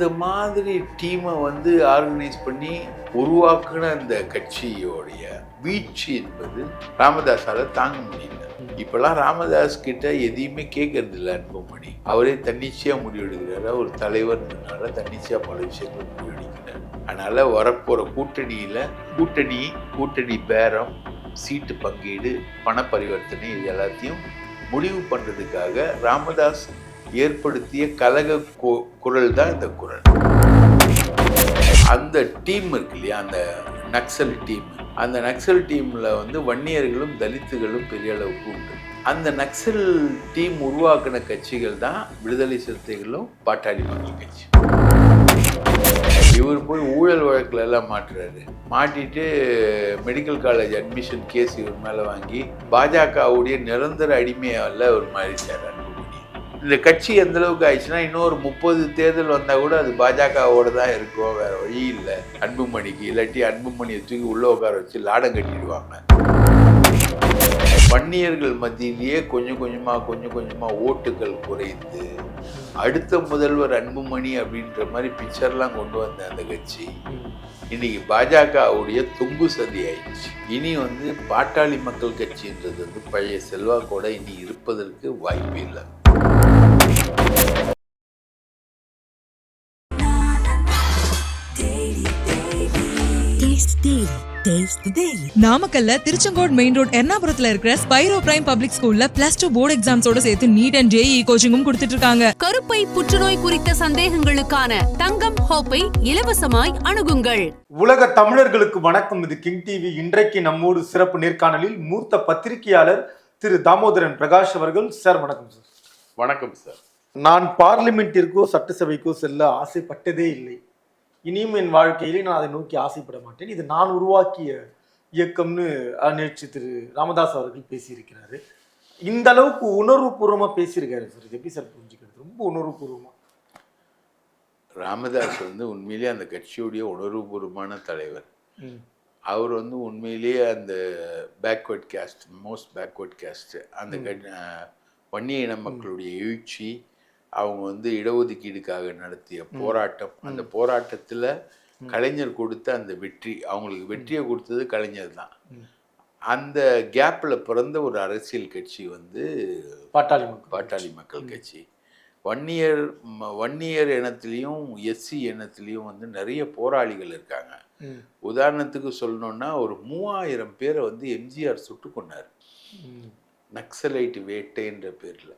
இந்த மாதிரி டீமை வந்து ஆர்கனைஸ் பண்ணி உருவாக்குன அந்த கட்சியோடைய வீழ்ச்சி என்பது ராமதாஸால தாங்க முடியல. இப்பெல்லாம் ராமதாஸ் கிட்ட எதையுமே கேட்கறது இல்லை அன்புமணி. அவரே தன்னிச்சையா முடிவெடுக்கிறாரு. ஒரு தலைவர்னால தன்னிச்சையா பல விஷயங்கள் முடிவெடுக்கிறார். அதனால வரப்போற கூட்டணியில கூட்டணி கூட்டணி பேரம் சீட்டு பங்கீடு பண பரிவர்த்தனை இது எல்லாத்தையும் முடிவு பண்ணுறதுக்காக ராமதாஸ் ஏற்படுத்திய கலக கு- குரல் தான் இந்த குரல். அந்த டீம் இருக்கு இல்லையா அந்த நக்சல் டீம். அந்த நக்சல் டீமில் வந்து வன்னியர்களும் தலித்துகளும் பெரிய அளவுக்கு உண்டு. அந்த நக்சல் டீம் உருவாக்கின கட்சிகள் தான் விடுதலை சிறுத்தைகளும் பாட்டாளி மக்கள் கட்சி. இவர் போய் ஊழல் வழக்கில் எல்லாம் மாட்டுறாரு. மாட்டிட்டு மெடிக்கல் காலேஜ் அட்மிஷன் கேஸ் இவர் மேலே வாங்கி பாஜகவுடைய நிரந்தர அடிமையால் அவர் மாறிச்சார் இந்த கட்சி எந்த அளவுக்கு ஆயிடுச்சுன்னா இன்னொரு முப்பது தேர்தல் வந்தா கூட அது பாஜகவோட தான் இருக்கும் வேற வழி இல்லை. அன்புமணிக்கு இல்லாட்டி அன்புமணியை தூக்கி உள்ள உட்கார வச்சு லாடம் கட்டிடுவாங்க. வன்னியர்கள் மத்தியிலேயே கொஞ்சம் கொஞ்சமாக கொஞ்சம் கொஞ்சமாக ஓட்டுகள் குறைந்து அடுத்த முதல்வர் அன்புமணி அப்படின்ற மாதிரி பிக்சர்லாம் கொண்டு வந்த அந்த கட்சி இன்னைக்கு பாஜகவுடைய தொங்கு சதி ஆயிடுச்சு. இனி வந்து பாட்டாளி மக்கள் கட்சின்றது வந்து பழைய செல்வாக்கோட இனி இருப்பதற்கு வாய்ப்பு இல்லை. நாமக்கல்ல திருச்செங்கோடு மெயின் ரோட் எர்ணாபுரத்துல இருக்கிற ஸ்பைரோ பிரைம் பப்ளிக் ஸ்கூல்ல பிளஸ் டூ போர்டு எக்ஸாம்ஸோட சேர்த்து நீட் அண்ட் ஜேஇ கோச்சிங்கும் கொடுத்துட்டு இருக்காங்க. கருப்பை புற்றுநோய் குறித்த சந்தேகங்களுக்கான தங்கம் ஹோப்பை இலவசமாய் அணுகுங்கள். உலக தமிழர்களுக்கு வணக்கம். இது கிங் டிவி. இன்றைக்கு நம்மோடு சிறப்பு நேர்காணலில் மூர்த்த பத்திரிகையாளர் திரு தாமோதரன் பிரகாஷ் அவர்கள். சார் வணக்கம் சார். வணக்கம் சார் நான் பார்லிமெண்ட்டிற்கோ சட்டசபைக்கோ செல்ல ஆசைப்பட்டதே இல்லை. இனியும் என் வாழ்க்கையிலே நான் அதை நோக்கி ஆசைப்பட மாட்டேன். இது நான் உருவாக்கிய இயக்கம்னு நேற்று திரு ராமதாஸ் அவர்கள் பேசியிருக்கிறாரு. இந்த அளவுக்கு உணர்வுபூர்வமா பேசியிருக்காரு சார் இது எப்படி சார் புரிஞ்சுக்கிறது? ரொம்ப உணர்வுபூர்வமா. ராமதாஸ் வந்து உண்மையிலேயே அந்த கட்சியுடைய உணர்வுபூர்வமான தலைவர். அவர் வந்து உண்மையிலேயே அந்த backward caste most backward caste அந்த வன்னிய இன மக்களுடைய எழுச்சி அவங்க வந்து இடஒதுக்கீடுக்காக நடத்திய போராட்டம். அந்த போராட்டத்தில் கலைஞர் கொடுத்த அந்த வெற்றி அவங்களுக்கு வெற்றியை கொடுத்தது கலைஞர் தான். அந்த கேப்பில் பிறந்த ஒரு அரசியல் கட்சி வந்து பாட்டாளி மக்கள் பாட்டாளி மக்கள் கட்சி. வன்னியர் வன்னியர் இனத்துலேயும் எஸ்சி இனத்துலேயும் வந்து நிறைய போராளிகள் இருக்காங்க. உதாரணத்துக்கு சொல்லணும்னா ஒரு மூவாயிரம் பேரை வந்து எம்ஜிஆர் சுட்டு கொண்டார். நக்சலைட் வேட்டைன்ற பேரில்.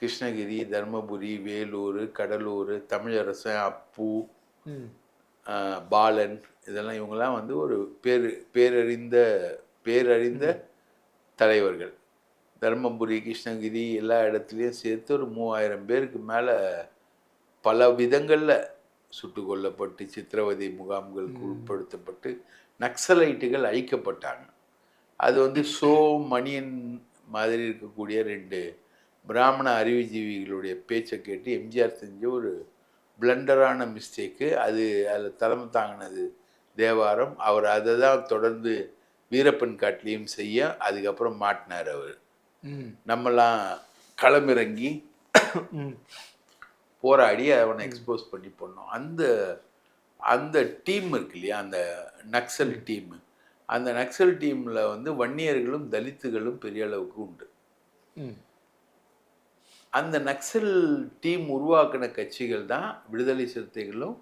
கிருஷ்ணகிரி தர்மபுரி வேலூர் கடலூர் தமிழரசன் அப்பு பாலன் இதெல்லாம் இவங்கெல்லாம் வந்து ஒரு பேர் பேரறிந்த பேரறிந்த தலைவர்கள். தர்மபுரி கிருஷ்ணகிரி எல்லா இடத்துலையும் சேர்த்து ஒரு மூவாயிரம் பேருக்கு மேலே பல விதங்களில் சுட்டு கொல்லப்பட்டு சித்திரவதை முகாம்களுக்கு உட்படுத்தப்பட்டு நக்சலைட்டுகள் அழிக்கப்பட்டாங்க. அது வந்து சோ மணியன் மாதிரி இருக்கக்கூடிய ரெண்டு பிராமண அறிவுஜீவிகளுடைய பேச்சை கேட்டு எம்ஜிஆர் செஞ்ச ஒரு பிளண்டரான மிஸ்டேக்கு அது அதில் தலைமை தாங்கினது தேவாரம். அவர் அதை தான் தொடர்ந்து வீரப்பன் காட்டிலையும் செய்ய அதுக்கப்புறம் மாட்டினார் அவர். நம்மலாம் களமிறங்கி. போராடி அவனை எக்ஸ்போஸ் பண்ணி பண்ணோம் அந்த அந்த டீம் இருக்கு இல்லையா? அந்த நக்சல் டீம். அந்த நக்சல் டீமில் வந்து வன்னியர்களும் தலித்துகளும் பெரிய அளவுக்கு உண்டு. அந்த நக்சல் டீம் உருவாக்கின கட்சிகள் தான் விடுதலை சிறுத்தைகளும்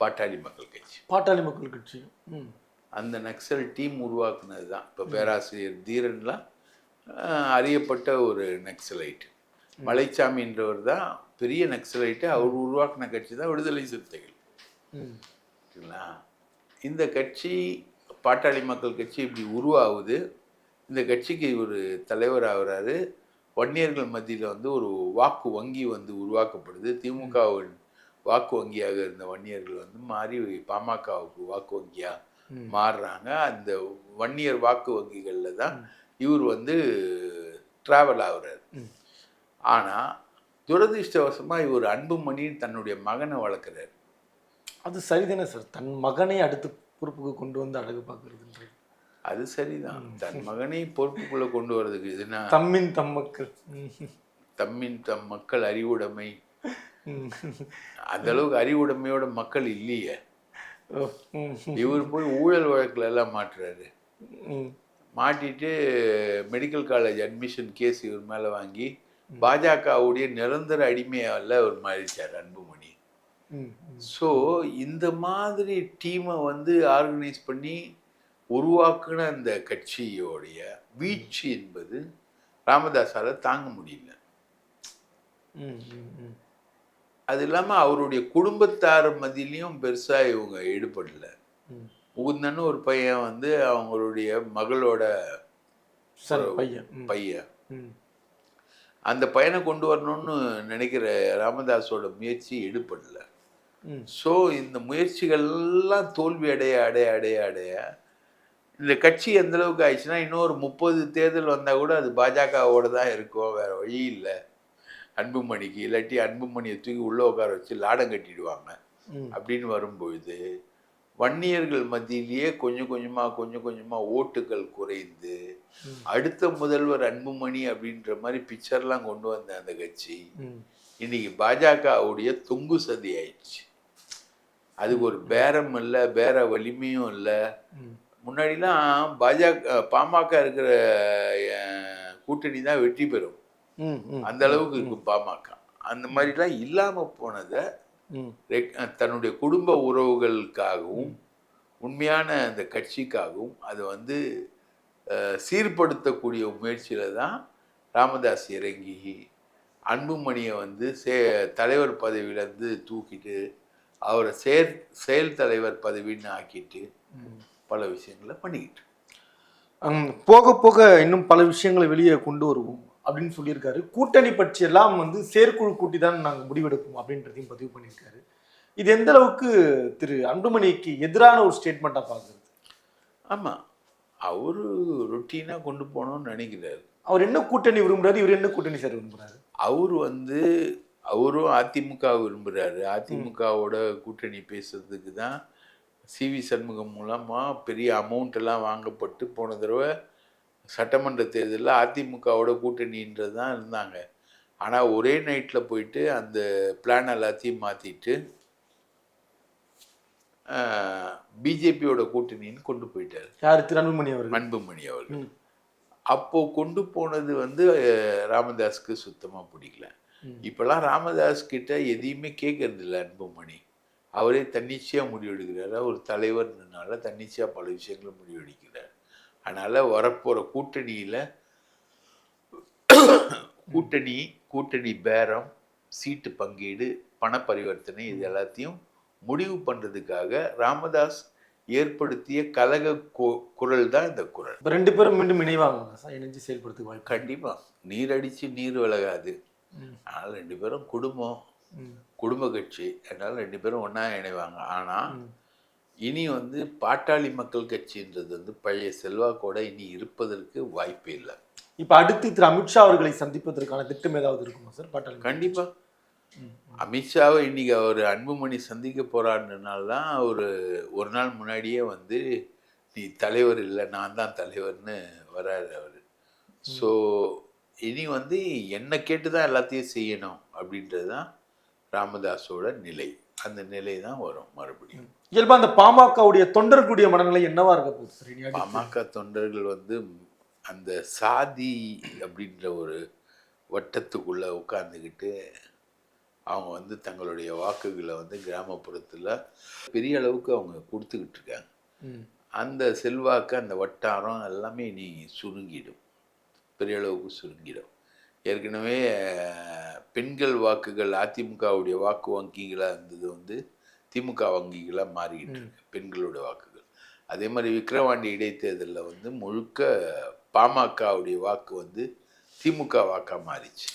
பாட்டாளி மக்கள் கட்சி. பாட்டாளி மக்கள் கட்சி. ம். அந்த நக்சல் டீம் உருவாக்குனது தான். இப்போ பேராசிரியர் தீரன்லாம் அறியப்பட்ட ஒரு நக்சலைட் மலைச்சாமின்றவர் தான் பெரிய நக்சலைட்டு. அவர் உருவாக்கின கட்சி தான் விடுதலை சிறுத்தைகள். இந்த கட்சி பாட்டாளி மக்கள் கட்சி இப்படி உருவாகுது. இந்த கட்சிக்கு ஒரு தலைவர் ஆகுறாரு. வன்னியர்கள் மத்தியில் வந்து ஒரு வாக்கு வங்கி வந்து உருவாக்கப்படுது. திமுகவின் வாக்கு வங்கியாக இருந்த வன்னியர்கள் வந்து மாறி பாமகவுக்கு வாக்கு வங்கியாக. மாறுறாங்க. அந்த வன்னியர் வாக்கு வங்கிகளில் தான் இவர் வந்து ட்ராவல் ஆகுறாரு. ஆனால் துரதிர்ஷ்டவசமாக இவர் அன்புமணி தன்னுடைய மகனை வளர்க்குறாரு. அது சரிதானே சார் தன் மகனை அடுத்து பொறுப்புக்கு கொண்டு வந்து அழகு பார்க்கறதுன்றது. அது சரிதான். தன் மகனை பொறுப்புக்குள்ள கொண்டு வர்றதுக்கு இதுனா தம்மின் தம் மக்கள். தம்மின் தம் மக்கள் அறிவுடைமை. அந்த அளவுக்கு அறிவுடைமையோட மக்கள் இல்லையே. இவர் போய் ஊழல் வழக்குல எல்லாம் மாட்டுறாரு மாட்டிட்டு மெடிக்கல் காலேஜ் அட்மிஷன் கேஸ் இவர் மேலே வாங்கி பாஜகவுடைய நிரந்தர அடிமையால அவர் மாறிட்டார் அன்புமணி. ஸோ இந்த மாதிரி டீமை வந்து ஆர்கனைஸ் பண்ணி உருவாக்குன அந்த கட்சியோடைய வீழ்ச்சி என்பது ராமதாஸால தாங்க முடியல. அது இல்லாமல் அவருடைய குடும்பத்தார் மத்தியிலையும் பெருசாக இவங்க ஈடுபடல. ம். முகுந்தன்னு ஒரு பையன் வந்து அவங்களுடைய மகளோட பையன். பையன். அந்த பையனை கொண்டு வரணும்னு நினைக்கிற ராமதாஸோட முயற்சி ஈடுபடல. ஸோ இந்த முயற்சிகள்லாம் தோல்வி அடைய அடைய அடைய அடைய இந்த கட்சி எந்த அளவுக்கு ஆயிடுச்சுன்னா இன்னும் ஒரு முப்பது தேர்தல் வந்தால் கூட அது பாஜகவோட தான் இருக்கும் வேற வழி இல்லை அன்புமணிக்கு இல்லாட்டி அன்புமணியை தூக்கி உள்ளே உட்கார வச்சு லாடம் கட்டிடுவாங்க. அப்படின்னு வரும்பொழுது வன்னியர்கள் மத்தியிலேயே கொஞ்சம் கொஞ்சமாக கொஞ்சம் கொஞ்சமாக ஓட்டுகள் குறைந்து. அடுத்த முதல்வர் அன்புமணி அப்படின்ற மாதிரி பிக்சர்லாம் கொண்டு வந்த அந்த கட்சி. இன்னைக்கு பாஜகவுடைய தொங்கு சதி ஆயிடுச்சு அதுக்கு ஒரு பேரம் இல்லை பேர வலிமையும் இல்லை. முன்னாடிலாம் பாஜக பாமக இருக்கிற கூட்டணி தான் வெற்றி பெறும். அந்த அளவுக்கு இருக்கும் பாமக. அந்த மாதிரிலாம் இல்லாமல் போனதை தன்னுடைய குடும்ப உறவுகளுக்காகவும் உண்மையான அந்த கட்சிக்காகவும் அதை வந்து சீர்படுத்தக்கூடிய முயற்சியில் தான் ராமதாஸ் இறங்கி அன்புமணியை வந்து சே தலைவர் பதவியிலேருந்து தூக்கிட்டு அவரை செயற் செயல் தலைவர் பதவின்னு ஆக்கிட்டு பல விஷயங்களை பண்ணிக்கிட்டு. போக போக இன்னும் பல விஷயங்களை வெளியே கொண்டு வருவோம் அப்படின்னு சொல்லியிருக்காரு. கூட்டணி பற்றி எல்லாம் வந்து செயற்குழு கூட்டி தான் நாங்கள் முடிவெடுப்போம் அப்படின்றதையும் பதிவு பண்ணியிருக்காரு. இது எந்த அளவுக்கு திரு அன்புமணிக்கு எதிரான ஒரு ஸ்டேட்மெண்ட்டாக பார்க்குறது? ஆமாம் அவரு ரொட்டீனாக கொண்டு போகணும்னு நினைக்கிறாரு. அவர் என்ன கூட்டணி விரும்புறாரு? இவர் என்ன கூட்டணி சார் விரும்புறாரு? அவர் வந்து அவரும் அதிமுக விரும்புகிறாரு அதிமுகவோட கூட்டணி பேசுறதுக்கு தான் சிவி சண்முகம் மூலமாக பெரிய அமௌண்ட் எல்லாம் வாங்கப்பட்டு போன தடவை சட்டமன்ற தேர்தலில் அதிமுகவோட கூட்டணின்றது தான் இருந்தாங்க. ஆனால் ஒரே நைட்டில் போயிட்டு அந்த பிளான் எல்லாத்தையும் மாற்றிட்டு பிஜேபியோட கூட்டணின்னு கொண்டு போயிட்டார். யார்? திரு அன்புமணி அவர்கள். அன்புமணி அவர்கள். ம். அப்போ கொண்டு போனது வந்து ராமதாஸ்க்கு சுத்தமா பிடிக்கல. இப்பெல்லாம் ராமதாஸ் கிட்ட எதையுமே கேட்கறது இல்லை அன்புமணி. அவரே தன்னிச்சையா முடிவெடுக்கிறாரு. ஒரு தலைவர்னால தன்னிச்சையா பல விஷயங்களை முடிவெடுக்கிறார். அதனால வரப்போற கூட்டணியில கூட்டணி கூட்டணி பேரம் சீட்டு பங்கீடு பண பரிவர்த்தனை இது எல்லாத்தையும் முடிவு பண்றதுக்காக ராமதாஸ் ஏற்படுத்திய கலக குரல் தான் இந்த குரல். இப்போ ரெண்டு பேரும் மீண்டும் இணைவாங்க இணைஞ்சு செயல்படுத்துக்கு வாய்ப்பு கண்டிப்பா. நீர் அடிச்சு நீர் விலகாது. அதனால ரெண்டு பேரும் குடும்பம். குடும்ப கட்சி. அதனால ரெண்டு பேரும் ஒண்ணா இணைவாங்க. ஆனா ம். இனி வந்து பாட்டாளி மக்கள் கட்சின்றது வந்து பழைய செல்வாக்கோட இனி இருப்பதற்கு வாய்ப்பே இல்லை. இப்போ அடுத்து திரு அமித்ஷா அவர்களை சந்திப்பதற்கான திட்டம் ஏதாவது இருக்குமா சார்? பாட்டாளி கண்டிப்பா. ம். அமித்ஷாவை இன்னைக்கு அவர் அன்புமணி சந்திக்க போறாருனால தான் ஒரு ஒரு நாள் முன்னாடியே வந்து நீ தலைவர் இல்லை நான் தான் தலைவர்னு வராரு அவர். ஸோ இனி வந்து என்னை கேட்டு தான் எல்லாத்தையும் செய்யணும் அப்படின்றது தான் ராமதாஸோட நிலை அந்த நிலை தான் வரும் மறுபடியும் இயல்பா அந்த பாமகவுடைய தொண்டர்களுடைய மனநிலை என்னவா இருக்க போகுது? பாமக தொண்டர்கள் வந்து அந்த சாதி அப்படின்ற ஒரு வட்டத்துக்குள்ள உட்கார்ந்துக்கிட்டு அவங்க வந்து தங்களுடைய வாக்குகளை வந்து கிராமப்புறத்தில் பெரிய அளவுக்கு அவங்க கொடுத்துக்கிட்டு இருக்காங்க. அந்த செல்வாக்கு அந்த வட்டாரம் எல்லாமே இனி சுருங்கிடும் பெரிய அளவுக்கு சுருங்கிடும். ஏற்கனவே பெண்கள் வாக்குகள் அதிமுகவுடைய வாக்கு வங்கிகளாக இருந்தது வந்து திமுக வங்கிகளாக மாறிக்கிட்டு இருக்கு பெண்களோட வாக்குகள். அதே மாதிரி விக்கிரவாண்டி இடைத்தேர்தலில் வந்து முழுக்க பாமகவுடைய வாக்கு வந்து திமுக வாக்காக மாறிச்சு.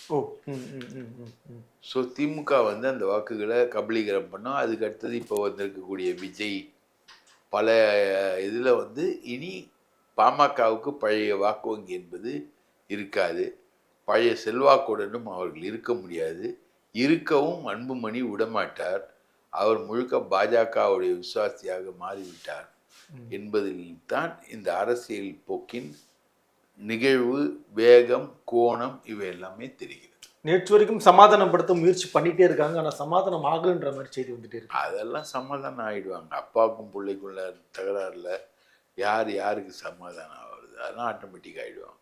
ஸோ திமுக வந்து அந்த வாக்குகளை கபலீகரம் பண்ணோம். அதுக்கு அடுத்தது இப்போ வந்திருக்கக்கூடிய விஜய் பல இதில் வந்து இனி பாமகவுக்கு பழைய வாக்கு வங்கி என்பது இருக்காது. பழைய செல்வாக்குடனும் அவர்கள் இருக்க முடியாது. இருக்கவும் அன்புமணி விடமாட்டார். அவர் முழுக்க பாஜகவுடைய விசுவாசியாக மாறிவிட்டார் என்பதில் தான் இந்த அரசியல் போக்கின் நிகழ்வு வேகம் கோணம் இவை எல்லாமே தெரிகிறது. நேற்று வரைக்கும் சமாதானப்படுத்த முயற்சி பண்ணிட்டே இருக்காங்க. ஆனா சமாதானம் ஆகலைன்ற மாதிரி செய்தி வந்துட்டே இருக்கு. அதெல்லாம் சமாதானம் ஆயிடுவாங்க. அப்பாவுக்கும் பிள்ளைக்குள்ள தகராறுல யார் யாருக்கு சமாதானம் ஆகுது அதெல்லாம் ஆட்டோமேட்டிக் ஆயிடுவாங்க.